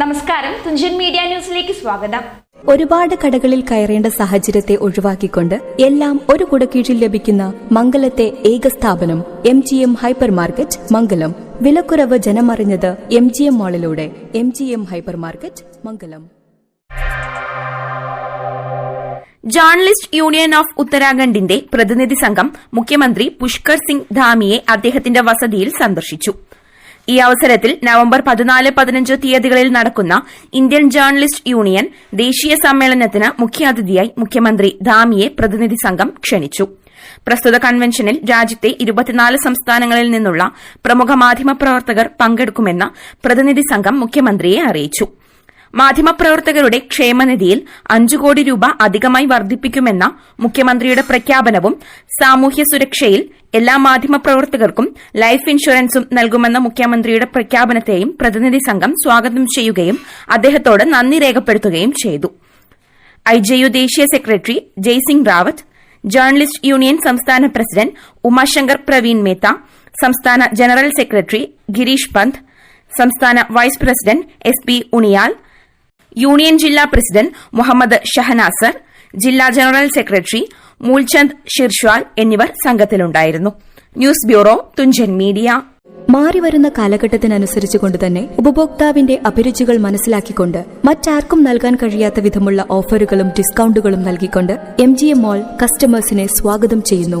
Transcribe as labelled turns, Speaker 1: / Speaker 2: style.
Speaker 1: നമസ്കാരം. തുഞ്ചൻ മീഡിയ ന്യൂസിലേക്ക് സ്വാഗതം.
Speaker 2: ഒരുപാട് കടകളിൽ കയറേണ്ട സാഹചര്യത്തെ ഒഴിവാക്കിക്കൊണ്ട് എല്ലാം ഒരു കുടക്കീഴിൽ ലഭിക്കുന്ന മംഗലത്തെ ഏക സ്ഥാപനം M G M hypermarket Mangalam. വിലക്കുറവ് ജനമറിഞ്ഞത് M G M മാളിലൂടെ M G M hypermarket Mangalam.
Speaker 3: Journalist union of ഉത്തരാഖണ്ഡിന്റെ പ്രതിനിധി സംഘം മുഖ്യമന്ത്രി പുഷ്കർ സിംഗ് ധാമിയെ അദ്ദേഹത്തിന്റെ വസതിയിൽ സന്ദർശിച്ചു. ഈ അവസരത്തിൽ നവംബർ പതിനാല് പതിനഞ്ച് തീയതികളിൽ നടക്കുന്ന ഇന്ത്യൻ ജേർണലിസ്റ്റ് യൂണിയൻ ദേശീയ സമ്മേളനത്തിന് മുഖ്യാതിഥിയായി മുഖ്യമന്ത്രി ധാമിയെ പ്രതിനിധി സംഘം ക്ഷണിച്ചു. പ്രസ്തുത കൺവെൻഷനിൽ രാജ്യത്തെ ഇരുപത്തിനാല് സംസ്ഥാനങ്ങളിൽ നിന്നുള്ള പ്രമുഖ മാധ്യമപ്രവർത്തകർ പങ്കെടുക്കുമെന്ന് പ്രതിനിധി സംഘം മുഖ്യമന്ത്രിയെ അറിയിച്ചു. മാധ്യമപ്രവർത്തകരുടെ ക്ഷേമനിധിയിൽ അഞ്ചു കോടി രൂപ അധികമായി വർദ്ധിപ്പിക്കുമെന്ന മുഖ്യമന്ത്രിയുടെ പ്രഖ്യാപനവും സാമൂഹ്യ സുരക്ഷയിൽ എല്ലാ മാധ്യമപ്രവർത്തകർക്കും ലൈഫ് ഇൻഷുറൻസും നൽകുമെന്ന മുഖ്യമന്ത്രിയുടെ പ്രഖ്യാപനത്തെയും പ്രതിനിധി സംഘം സ്വാഗതം ചെയ്യുകയും അദ്ദേഹത്തോട് നന്ദി രേഖപ്പെടുത്തുകയും ചെയ്തു. ഐജെയു ദേശീയ secretary Jaisingh Rawat journalist union സംസ്ഥാന പ്രസിഡന്റ് ഉമാശങ്കർ പ്രവീൺ മേത്ത സംസ്ഥാന ജനറൽ സെക്രട്ടറി ഗിരീഷ് പന്ത് സംസ്ഥാന vice president S P Uniyal union ജില്ലാ പ്രസിഡന്റ് മുഹമ്മദ് ഷഹനാസർ ജില്ലാ ജനറൽ സെക്രട്ടറി മൂൽചന്ദ് ഷിർഷാൽ എന്നിവർ സംഘത്തിലുണ്ടായിരുന്നു. News bureau Thunchan media.
Speaker 2: മാറിവരുന്ന കാലഘട്ടത്തിനനുസരിച്ചുകൊണ്ട് തന്നെ ഉപഭോക്താവിന്റെ അഭിരുചികൾ മനസ്സിലാക്കിക്കൊണ്ട് മറ്റാർക്കും നൽകാൻ കഴിയാത്ത വിധമുള്ള ഓഫറുകളും ഡിസ്കൌണ്ടുകളും നൽകിക്കൊണ്ട് എം ജി എം മോൾ കസ്റ്റമേഴ്സിനെ സ്വാഗതം ചെയ്യുന്നു.